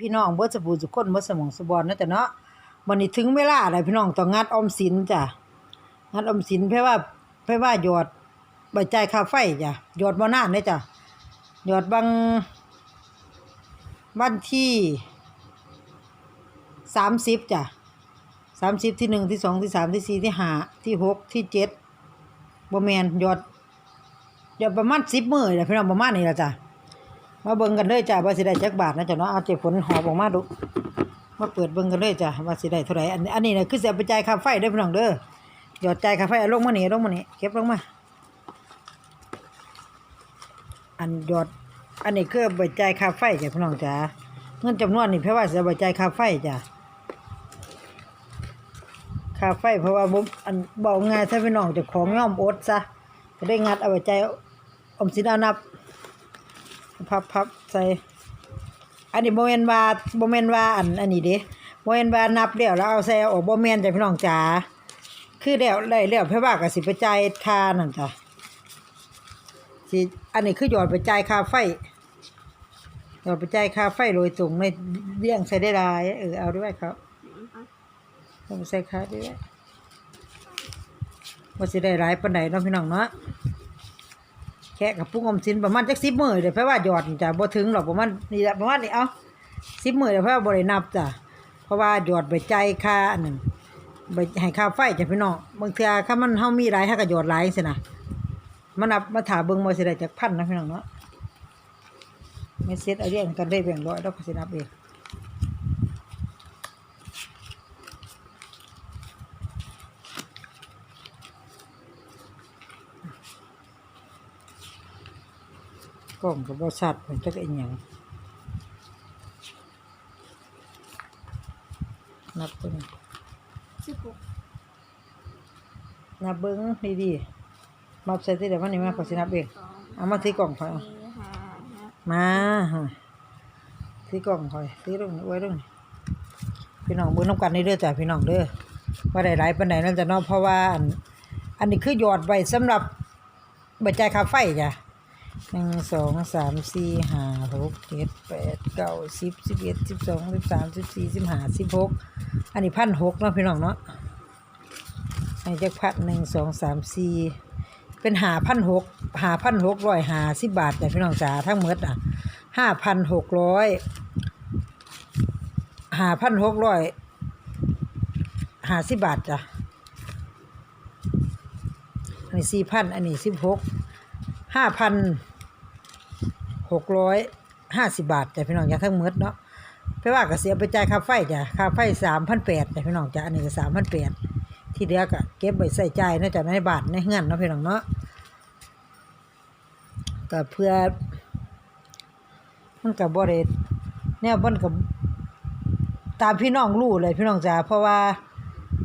พี่น้องเบิดสบู่สุกคนเบิดสมองสบอนนะจ้ะเนาะวันนี้ถึงเวลาแล้วพี่น้องต้องงัดออมสินจ้ะงัดออมสินเพื่อว่าเพื่อว่าหยอดใบจ่ายค่าไฟจ้ะหยอดบ่นานเด้จ้ะหยอดบางวันที่สามสิบจ้ะสามสิบที่หนึ่งที่สองที่สามที่สี่ที่ห้าที่หกที่เจ็ดบ่แมนหยอดหยอดประมาณสิบมือแหละพี่น้องประมาณนี้ละจ้ะ มาเบิ่งกันเลยจ้ะว่าสิได้จักบาทนะจ๊ะเนาะเอาเจ็บฝนหอบออกมาดูมาเปิดเบิ่งกันเลยจ้ะว่าสิได้เท่าไหร่อันอันนี้น่ะคือสิเอาไปจ่ายค่าไฟเด้พี่น้องเด้อหยอดจ่ายค่าไฟลงมานี่ลงมานี่เก็บลงมา อันหยอดอันนี้คือเอาไปจ่ายค่าไฟจ้ะพี่น้องจ้ะเงินจำนวนนี่เพราะว่าสิเอาไปจ่ายค่าไฟจ้ะค่าไฟเพราะว่าบ่อันบอกง่ายถ้าพี่น้องจะของย่อมอดซะก็ได้งัดเอาไปจ่ายออมสินเอานับ พับพับใส่อันนี้โมเมนว่าโมเมนว่าอันอันนี้เด้โมเมนว่านับเดี๋ยวแล้วเอาใส่ออกโมเมนจ้ะพี่น้องจ๋าคือเดี๋ยวได้เดี๋ยวเพื่อว่ากับสิไปจ่ายค่านั่นจ้ะสิอันนี้คือหยอดไปจ่ายค่าไฟหยอดไปจ่ายค่าไฟโดยตรงในเลี้ยงใส่ได้หลายเออเอาด้วยครับเอาไปใส่ค่าด้วยว่าสิได้หลายปานใดเนาะพี่น้องเนาะ แค่กับปุ้งอมสินประมาณจักสิบหมื่นเดี๋ยวเพราะว่าหยอดนี่จ้ะบ่ถึงหรอกประมาณนี่แหละประมาณนี้เอาสิบหมื่นเดี๋ยวเพราะว่าบ่ได้นับจ้ะเพราะว่าหยอดไปใจค่าอันนั้นไปให้ค่าไฟจ้ะพี่น้องบางเทื่อถ้ามันเฮามีหลายเฮาก็หยอดหลายจังซี่นะมานับมาถาเบิ่งว่าสิได้จักพันนะพี่น้องเนาะไม่เซ็ตเอาเรียงกันได้แบ่งร้อยแล้วก็สินับเอง กล้องก็บ่ชัดเหมือนจักอีหยังนับเบิ่งสิบหกนับเบิ้งดีๆมาใส่ที่เดี๋ยวมันนี่มาขอสินับเองสองเอามาที่กล่องคอยเอาสี่ห้าหกมาฮะที่กล่องคอยที่ตรงนี้ไว้ตรงนี้พี่น้องเบิ้งน้ำกันนี่เด้อจ้ะพี่น้องเด้อว่าได้หลายปานใดนั่นจะเนาะเพราะว่าอันอันนี้คือหยอดไว้สำหรับบัจจัยค่าไฟจ้ะ หนึ่งสองสามสี่ห้าหกเจ็ดแปดเก้าสิบสิบเอ็ดสิบสองสิบสามสิบสี่สิบห้าสิบหกอันนี้พันหกเนาะพี่น้องเนาะให้จักพันหนึ่งสองสามสี่เป็นหาพันหกหาพันหกร้อยหาสิบบาทแต่พี่น้องจ๋าทั้งหมดอะห้าพันหกร้อยหาพันหกร้อยหาสิบบาทจ้ะอันนี้สี่พันอันนี้สิบหก ห้าพันหกร้อยห้าสิบบาทแต่พี่น้องจ๋าทั้งหมดเนาะไปว่าก็เสียไปจ่ายค่าไฟจ้ะค่าไฟสามพันแปดแต่พี่น้องจ๋าอันนี้ก็สามพันแปดที่เหลือก็เก็บไว้ใส่ใจนอกจากในบานในเฮือนเนาะพี่น้องเนาะก็เพื่อมันก็บ่ได้แนวมันก็ตามพี่น้องรู้เลยพี่น้องจ๋าเพราะว่า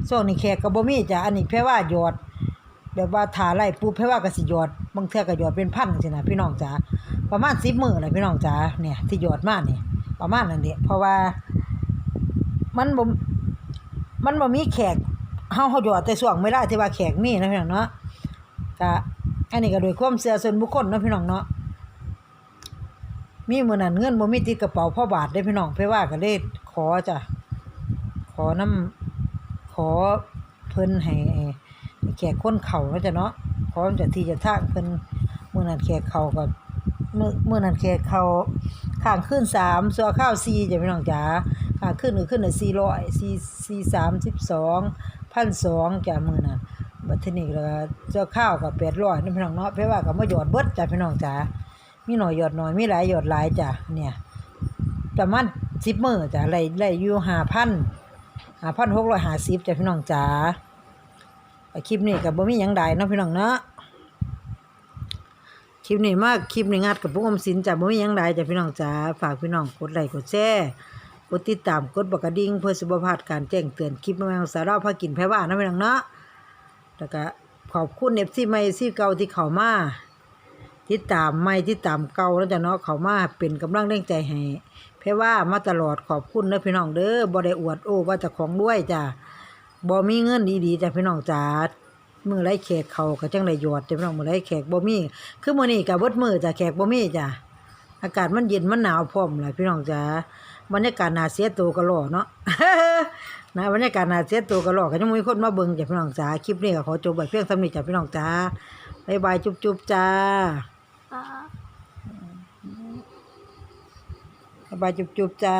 ช่วงนี้แขกก็บ่มีจ้ะอันนี้แพ่ว่าหยอด แบบว่าถาไล่ปุ๊บแพ่ว่าก็สิหยอดบางเทื่อก็หยอดเป็นพันจังซี่นะพี่น้องจ๋าประมาณ10มื้อเลยพี่น้องจ๋าเนี่ยที่หยอดมานี่ยประมาณนั้นเด้เพราะว่า มันบ่มันบ่มีแขกเฮาเฮาหยอดแต่ช่วงไม่ได้ที่ว่าแขกมีนะพี่น้องเนาะก็อันนี้ก็โดยความเชื่อส่วนบุคคลเนาะพี่น้องเนาะมีมือนั้นเงินบ่มีติดกระเป๋าพ่อบาทเด้พี่น้องเพิ่นว่าก็เลยขอจ้ะขอน้ำขอเพิ่นให้ แขกคนเข้าเนาะจ้ะเนาะขอเจะที่จะทางเพิ่นมื้อนั้นแขกเข้าก็มื้อมื้อนั้นแขกเข้าข้างขึ้น3สัวข้าว4จ้ะพี่น้องจ๋าค่างขึ้นก็ขึ้นน่ะสี่ร้อยสี่สี่สามสิบสองพันสองจ้ะมื้อน่ะบัดทีนี้ก็เจ้าข้าวก็แปดร้อยนั่พี่น้องเนาะเพราะว่าก็มาหยอดเบิดจ้ะพี่น้องจ๋ามีหน่อยหยอดหน่อยมีหลายหยอดหลายจ้ะเนี่ยประมาณสิบมือจ้ะไล่ไล่อยู่หาพันหาพันหกร้อยหาสิบจ้ะพี่น้องจ๋า คลิปนี้ก็บ่มีหยังใดเนาะพี่น้องเนาะคลิปนี้มากคลิปนี้งัดกับปุ้งอมสินจ้ะบ่มีหยังใดจ้ะพี่น้องจ๋าฝากพี่น้องกดไลค์กดแชร์กดติดตามกดบักกระดิ่งเพื่อสุขภาพการแจ้งเตือนคลิปใหม่ๆของสาระพากินแพ้ว่านะพี่น้องเนาะแล้วก็ขอบคุณเอฟซีใหม่ซีเก่าที่เข้ามาติดตามใหม่ติดตามเก่าแล้วจ้ะเนาะเข้ามาเป็นกำลังแรงใจให้แพ้ว่ามาตลอดขอบคุณนะพี่น้องเด้อบ่ได้อวดโอ้ว่าจะของด้วยจ้ะ บ่มีเงินดีๆจ้ะพี่น้องจ๋ามือไรแขกเขาก็จังได้หยอดจ้ะพี่น้องมือไรแขกบ่มีคือมื้อนี้ก็เบิดมื้อจ้ะแขกบ่มีจ้ะอากาศมันเย็นมันหนาวพร้อมหลายพี่น้องจ๋าบรรยากาศน่าเสียตัวก็หล่อเนาะนะบรรยากาศน่าเสียตัวก็หล่อก็ยังมีคนมาเบิ่งจ้ะพี่น้องจ๋าคลิปนี้ก็ขอจบไว้เพียงเท่านี้จ้ะพี่น้องจ๋าบ๊ายบายจุ๊บๆจ้าอ่าบ๊ายบายจุ๊บๆจ้า